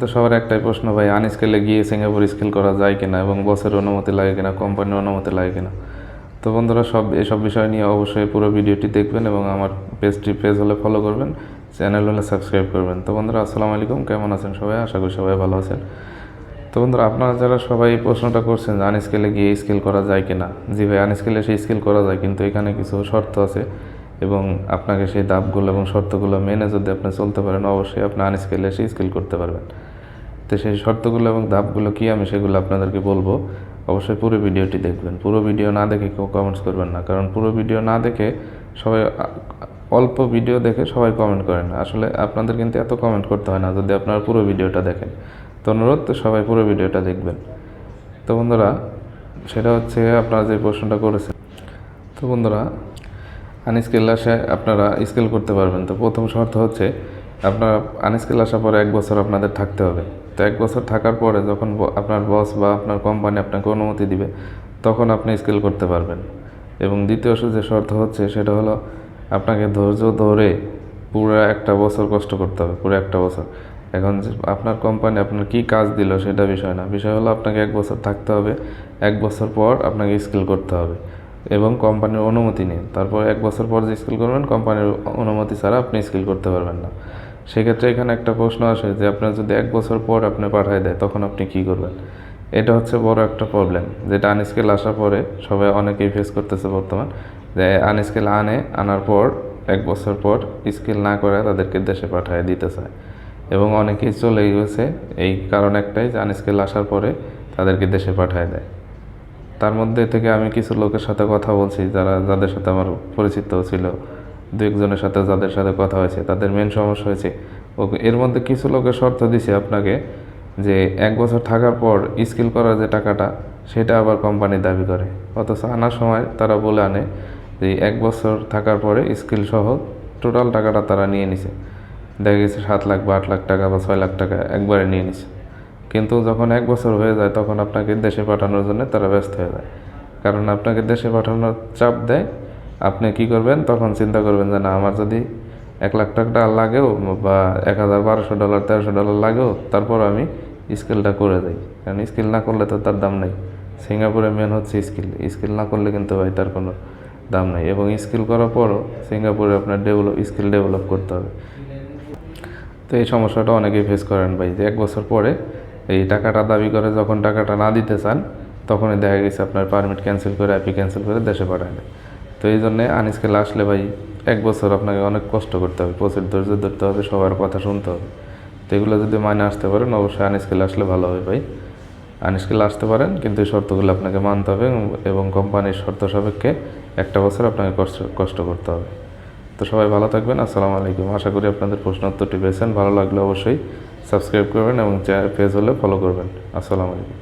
তো সবার একটাই প্রশ্ন, ভাই আনস্কেলে গিয়ে সিঙ্গাপুর স্কেল করা যায় কিনা এবং বসের অনুমতি লাগে কিনা, কোম্পানির অনুমতি লাগে কিনা? তো বন্ধুরা, সব এসব বিষয় নিয়ে অবশ্যই পুরো ভিডিওটি দেখবেন এবং আমার পেজটি পেজ হলে ফলো করবেন চ্যানেল হলে সাবস্ক্রাইব করবেন। তো বন্ধুরা, আসসালামু আলাইকুম, কেমন আছেন সবাই? আশা করি সবাই ভালো আছেন। তো বন্ধুরা, আপনারা যারা সবাই প্রশ্নটা করছেন যে আনস্কেলে গিয়ে স্কেল করা যায় কিনা, জি ভাই আনস্কেলে সেই স্কেল করা যায়, কিন্তু এখানে কিছু শর্ত আছে এবং আপনাকে সেই ধাপগুলো এবং শর্তগুলো মেনে যদি আপনি চলতে পারেন, অবশ্যই আপনি আনস্কেলে সেই স্কেল করতে পারবেন। তো সেই শর্তগুলো এবং ধাপগুলো কী আমি সেগুলো আপনাদেরকে বলব। অবশ্যই পুরো ভিডিওটি দেখবেন। পুরো ভিডিও না দেখে কেউ কমেন্টস করবেন না। কারণ পুরো ভিডিও না দেখে সবাই, অল্প ভিডিও দেখে সবাই কমেন্ট করেন আসলে আপনাদের কিন্তু এত কমেন্ট করতে হয় না যদি আপনারা পুরো ভিডিওটা দেখেন। তো অনুরোধ তো সবাই পুরো ভিডিওটা দেখবেন। তো বন্ধুরা, সেটা হচ্ছে আপনারা যে প্রশ্নটা করেছেন। তো বন্ধুরা আনস্কিল আসে আপনারা স্কিল করতে পারবেন। তো প্রথম শর্ত হচ্ছে আপনার আনস্কিল আসার পরে এক বছর আপনাদের থাকতে হবে। তো এক বছর থাকার পরে যখন আপনার বস বা আপনার কোম্পানি আপনাকে অনুমতি দিবে, তখন আপনি স্কিল করতে পারবেন। এবং দ্বিতীয় যে শর্ত হচ্ছে, সেটা হলো আপনাকে ধৈর্য ধরে পুরো একটা বছর কষ্ট করতে হবে, পুরো একটা বছর। এখন আপনার কোম্পানি আপনার কী কাজ দিল সেটা বিষয় না। বিষয় হলো আপনাকে এক বছর থাকতে হবে, এক বছর পর আপনাকে স্কিল করতে হবে এবং কোম্পানির অনুমতি নিয়ে তারপর এক বছর পর যে স্কিল করবেন কোম্পানির অনুমতি ছাড়া আপনি স্কিল করতে পারবেন না। সেক্ষেত্রে এখানে একটা প্রশ্ন আসে যে আপনার যদি এক বছর পর আপনি পাঠায় দেয়, তখন আপনি কি করবেন? এটা হচ্ছে বড় একটা প্রবলেম যেটা আনস্কিল আসার পরে সবাই অনেকেই ফেস করতেছে বর্তমান, যে আনস্কিল আনে, আনার পর, এক বছর পর স্কেল না করে তাদেরকে দেশে পাঠায় দিতে চায় এবং অনেকেই চলে গেছে, এই কারণ একটাই যে আনস্কিল আসার পরে তাদেরকে দেশে পাঠায় দেয়। তার মধ্যে থেকে আমি কিছু লোকের সাথে কথা বলছি, যারা, যাদের সাথে আমার পরিচিত ছিল। দু একজনের সাথে যাদের সাথে কথা হয়েছে, তাদের মেন সমস্যা হয়েছে, ও এর মধ্যে কিছু লোকের শর্ত দিছে আপনাকে যে এক বছর থাকার পর স্কিল করার যে টাকাটা, সেটা আবার কোম্পানি দাবি করে। অথচ আনার সময় তারা বলে আনে যে এক বছর থাকার পরে স্কিল সহ টোটাল টাকাটা তারা নিয়ে নিছে। দেখা গেছে সাত লাখ বা আট লাখ টাকা বা ছয় লাখ টাকা একবারে নিয়ে নিছে। কিন্তু যখন এক বছর হয়ে যায়, তখন আপনাকে দেশে পাঠানোর জন্য তারা ব্যস্ত হয়ে যায়। কারণ আপনাকে দেশে পাঠানোর চাপ দেয় আপনি কি করবেন? তখন চিন্তা করবেন যে, না, আমার যদি এক লাখ টাকা লাগেও বা এক হাজার বারোশো ডলার, তেরোশো ডলার লাগেও, তারপর আমি স্কিলটা করে যাই কারণ স্কিল না করলে তো তার দাম নেই। সিঙ্গাপুরে মেন হচ্ছে স্কিল। স্কিল না করলে কিন্তু ভাই তার কোনো দাম নেই। এবং স্কিল করার পরও সিঙ্গাপুরে আপনার ডেভেলপ, স্কিল ডেভেলপ করতে হবে। তো এই সমস্যাটা অনেকেই ফেস করেন ভাই। যে এক বছর পরে এই টাকাটা দাবি করে যখন টাকাটা না দিতে চান, তখনই দেখা গেছে আপনার পারমিট ক্যান্সেল করে অ্যাপি ক্যান্সেল করে দেশে পাঠায় তো এই জন্যে আনস্কেল আসলে ভাই এক বছর আপনাকে অনেক কষ্ট করতে হবে, প্রচুর ধৈর্য ধরতে হবে, সবার কথা শুনতে হবে। তো এগুলো যদি মানে আসতে পারেন, অবশ্যই আনস্কেল আসলে ভালো হবে ভাই। আনস্কেল আসতে পারেন, কিন্তু এই শর্তগুলো আপনাকে মানতে হবে এবং কোম্পানির শর্ত সাপেক্ষে একটা বছর আপনাকে কষ্ট কষ্ট করতে হবে। তো সবাই ভালো থাকবেন, আসসালামু আলাইকুম। আশা করি আপনাদের প্রশ্ন উত্তরটি পেয়েছেন। ভালো লাগলে অবশ্যই সাবস্ক্রাইব করবেন এবং পেজ হলে ফলো করবেন। আসসালামু আলাইকুম।